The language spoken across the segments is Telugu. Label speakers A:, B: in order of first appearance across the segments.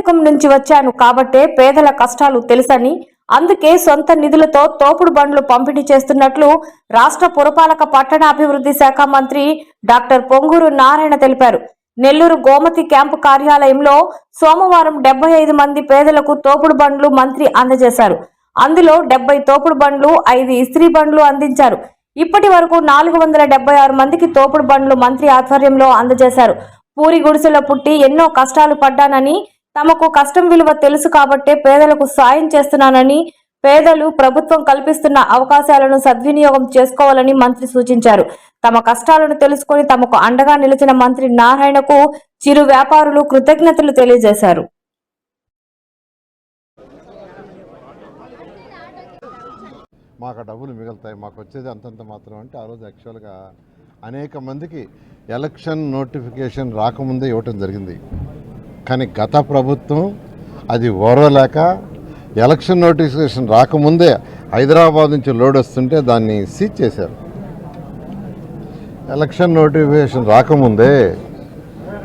A: పేదరికం నుంచి వచ్చాను కాబట్టే పేదల కష్టాలు తెలుసని. అందుకే సొంత నిధులతో తోపుడు బండ్లు పంపిణీ చేస్తున్నట్లు రాష్ట్ర పురపాలక పట్టణ అభివృద్ధి శాఖ మంత్రి డాక్టర్ పొంగూరు నారాయణ తెలిపారు. నెల్లూరు గోమతి క్యాంపు కార్యాలయంలో సోమవారం డెబ్బై ఐదు మంది పేదలకు తోపుడు బండ్లు మంత్రి అందజేశారు. అందులో డెబ్బై తోపుడు బండ్లు ఐదు ఇస్త్రీ బండ్లు అందించారు. ఇప్పటి వరకు నాలుగు వందల డెబ్బై ఆరు మందికి తోపుడు బండ్లు మంత్రి ఆధ్వర్యంలో అందజేశారు. పూరి గుడిసెలో పుట్టి ఎన్నో కష్టాలు పడ్డానని తమకు కష్టం విలువ తెలుసు కాబట్టే పేదలకు సాయం చేస్తున్నానని పేదలు ప్రభుత్వం కల్పిస్తున్న అవకాశాలను సద్వినియోగం చేసుకోవాలని మంత్రి సూచించారు. తమ కష్టాలను తెలుసుకుని తమకు అండగా నిలిచిన మంత్రి నారాయణకు చిరు వ్యాపారులు కృతజ్ఞతలు తెలియజేశారు.
B: మాకు డబ్బులు మిగులుతాయి మాకు వచ్చేది అంతంత మాత్రం అంటే ఆ రోజు యాక్చువల్గా అనేక మందికి ఎలక్షన్ నోటిఫికేషన్ రాకముందే ఇవ్వటం జరిగింది. కానీ గత ప్రభుత్వం అది ఓర్వలేక ఎలక్షన్ నోటిఫికేషన్ రాకముందే హైదరాబాద్ నుంచి లోడ్ వస్తుంటే దాన్ని సీజ్ చేశారు. ఎలక్షన్ నోటిఫికేషన్ రాకముందే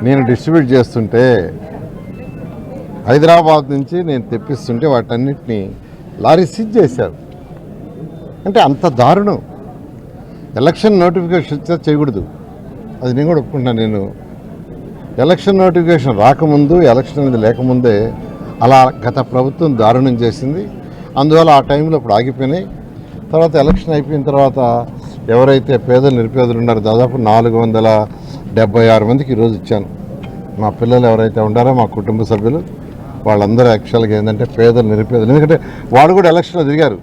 B: నేను డిస్ట్రిబ్యూట్ చేస్తుంటే హైదరాబాద్ నుంచి నేను తెప్పిస్తుంటే వాటన్నిటిని లారీ సీజ్ చేశారు. అంటే అంత దారుణం. ఎలక్షన్ నోటిఫికేషన్ ఇచ్చా చేయకూడదు. అది నేను కూడా ఒప్పుకుంటున్నాను. నేను ఎలక్షన్ నోటిఫికేషన్ రాకముందు ఎలక్షన్ అనేది లేకముందే అలా గత ప్రభుత్వం దారుణం చేసింది. అందువల్ల ఆ టైంలో ఇప్పుడు ఆగిపోయినాయి. తర్వాత ఎలక్షన్ అయిపోయిన తర్వాత ఎవరైతే పేదలు నిరుపేదలు ఉన్నారో దాదాపు నాలుగు వందల డెబ్బై ఆరు మందికి ఈరోజు ఇచ్చాను. మా పిల్లలు ఎవరైతే ఉన్నారో మా కుటుంబ సభ్యులు వాళ్ళందరూ యాక్చువల్గా ఏంటంటే పేదలు నిరుపేదలు. ఎందుకంటే వాడు కూడా ఎలక్షన్లో తిరిగారు.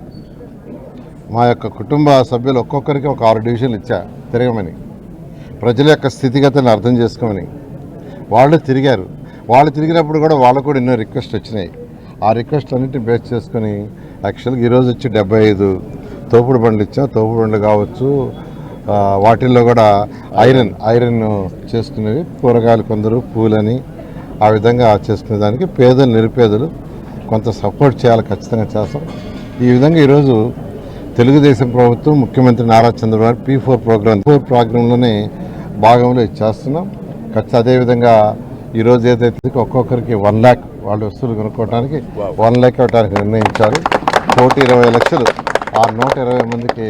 B: మా యొక్క కుటుంబ సభ్యులు ఒక్కొక్కరికి ఒక ఆరు డివిజన్లు ఇచ్చా తిరగమని. ప్రజల యొక్క స్థితిగతులను అర్థం చేసుకోమని. వాళ్ళు తిరిగారు. వాళ్ళు తిరిగినప్పుడు కూడా వాళ్ళకు కూడా ఎన్నో రిక్వెస్ట్ వచ్చినాయి. ఆ రిక్వెస్ట్ అన్నింటిని బేస్ చేసుకొని యాక్చువల్గా ఈరోజు వచ్చి డెబ్బై ఐదు తోపుడు బండ్లు ఇచ్చాం. తోపుడు బండ్లు కావచ్చు వాటిల్లో కూడా ఐరన్ ఐరన్ చేసుకునేవి కూరగాయలు కొందరు పూలని ఆ విధంగా చేసుకునే దానికి పేదలు నిరుపేదలు కొంత సపోర్ట్ చేయాలి ఖచ్చితంగా చేస్తాం. ఈ విధంగా ఈరోజు తెలుగుదేశం ప్రభుత్వం ముఖ్యమంత్రి Nara Chandrababu P four program four ప్రోగ్రాంలోనే భాగంలో ఇది చేస్తున్నాం. ఖచ్చితంగా అదేవిధంగా ఈరోజు ఏదైతే ఒక్కొక్కరికి వన్ ల్యాక్ వాళ్ళ వస్తువులు కొనుక్కోవడానికి వన్ ల్యాక్ ఇవ్వడానికి నిర్ణయించారు. కోటి ఇరవై లక్షలు. ఆ నూట ఇరవై మందికి